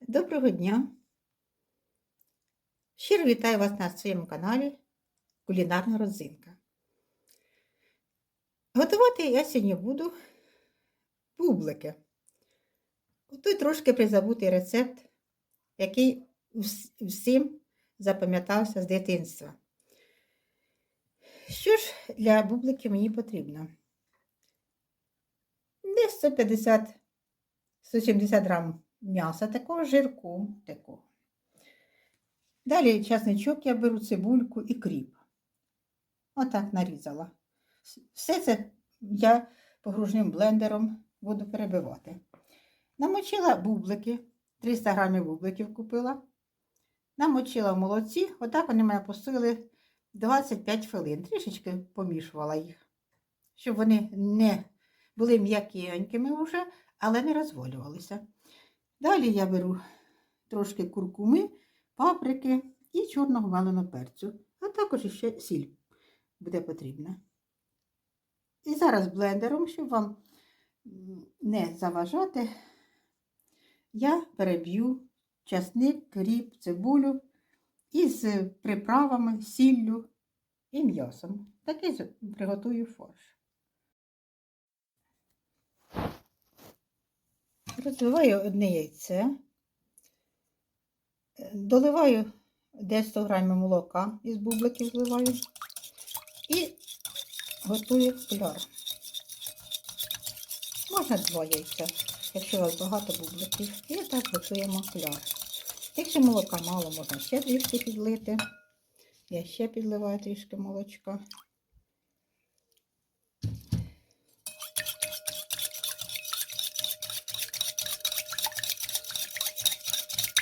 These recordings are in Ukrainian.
Доброго дня! Щиро вітаю вас на своєму каналі Кулінарна родзинка. Готувати я сьогодні буду бублики. Тут трошки призабутий рецепт, який всім запам'ятався з дитинства. Що ж для бубликів мені потрібно? Десь 150-170 грам м'яса, такого жирку. такого. Далі часничок я беру цибульку і кріп. Отак нарізала. Все це я погружним блендером буду перебивати. Намочила бублики, 300 грамів бубликів купила. Намочила в молоці, отак вони мене пустили 25 хвилин. Трішечки помішувала їх, щоб вони не були м'якенькими вже, але не розволювалися. Далі я беру трошки куркуми, паприки і чорного малиного перцю, а також ще сіль буде потрібна. І зараз блендером, щоб вам не заважати, я переб'ю часник, кріп, цибулю із приправами, сіллю і м'ясом. Такий приготую фарш. Розбиваю одне яйце, доливаю десь 100 грамів молока із бубликів зливаю і готую кляр. Можна два яйця, якщо у вас багато бубликів. І так готуємо кляр. Якщо молока мало, можна ще трішки підлити. Я ще підливаю трішки молочка.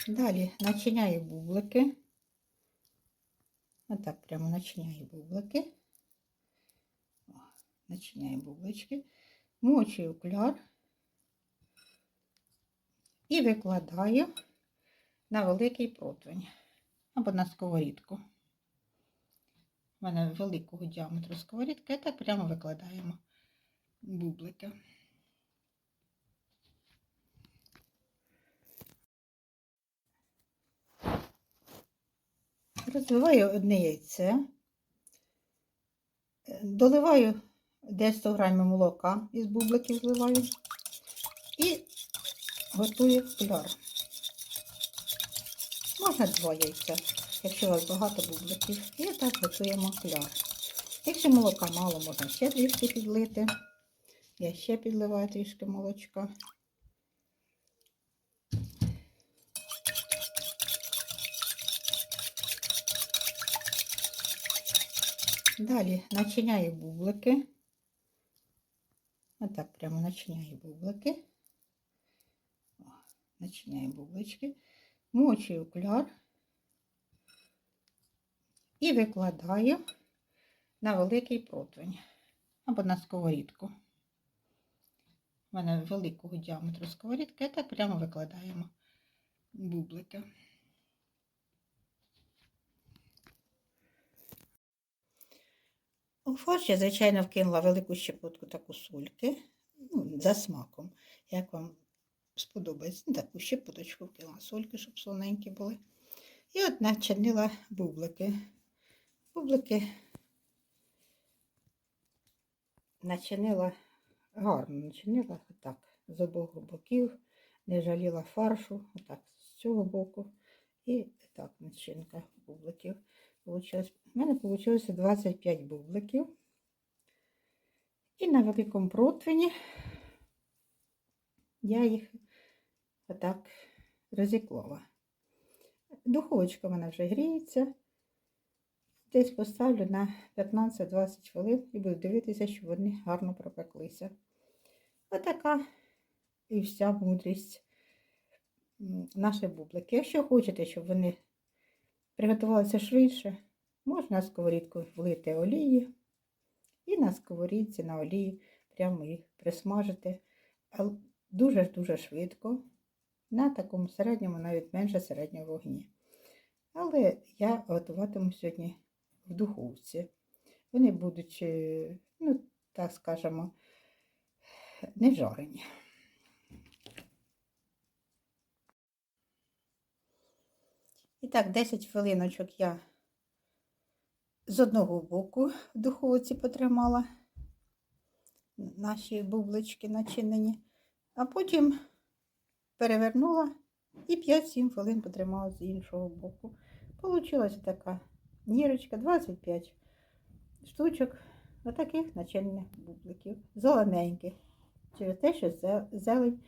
Далі начиняю бублики. Отак прямо начиняю бублики. О, начиняю бублички. Мочую кляр і викладаю на великий противень або на сковорідку. У мене великого діаметру сковорідка, так прямо викладаємо бублики. Розбиваю одне яйце, доливаю десь 100 грамів молока із бубликів зливаю і готую кляр. Можна два яйця, якщо у вас багато бубликів. І так готуємо кляр. Якщо молока мало, можна ще трішки підлити. Я ще підливаю трішки молочка. Далі начиняю бублики. Отак прямо начиняю бублики. О, начиняю бублички. Мочую кляр і викладаю на великий противень або на сковорідку. У мене великого діаметру сковорідка, і так прямо викладаємо бублики. У фарш я, звичайно, вкинула велику щепотку таку сольки, ну, за смаком, як вам сподобається. Ну, Таку щепоточку вкинула сольки, щоб солоненькі були. І от начинила бублики. Бублики начинила, гарно начинила, отак, з обох боків, не жаліла фаршу, отак, з цього боку. І так начинка бубликів. Получилось. У мене вийшло 25 бубликів. І на великому противні я їх отак розіклала. Духовочка в мене вже гріється. Десь поставлю на 15-20 хвилин і буду дивитися, щоб вони гарно пропеклися. Отака і вся мудрість наших бублики. Якщо хочете, щоб вони приготувалися швидше, можна на сковорідку влити олії і на сковорідці на олії прямо їх присмажити. Дуже-дуже швидко, на такому середньому, навіть менше середнього вогні. Але я готуватиму сьогодні в духовці. Вони будуть, е, ну, так скажемо, не жарені. І так, 10 хвилиночок я з одного боку в духовці потримала наші бублички начинені, а потім перевернула і 5-7 хвилин потримала з іншого боку. Получилася така нірочка, 25 штучок отаких начинних бубликів, зелененьких, через те, що зелень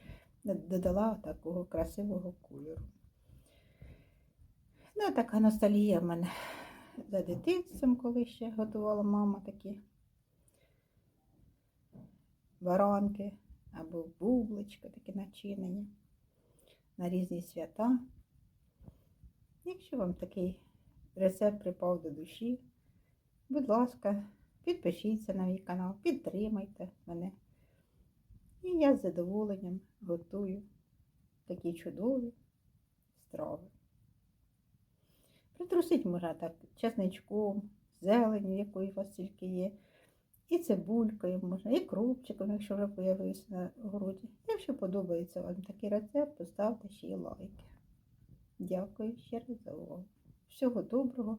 додала такого красивого кольору. Ну, така ностальгія в мене за дитинством, коли ще готувала мама такі баранки або бубличка, такі начинені на різні свята. Якщо вам такий рецепт припав до душі, будь ласка, підпишіться на мій канал, підтримайте мене. І я з задоволенням готую такі чудові страви. Притрусить можна так чесничком, зеленю, якої у вас тільки є, і цибулькою можна, і кропчиком, якщо вже появився на городі. Якщо подобається вам такий рецепт, поставте ще й лайки. Дякую ще раз за увагу. Всього доброго,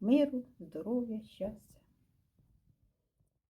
миру, здоров'я, щастя.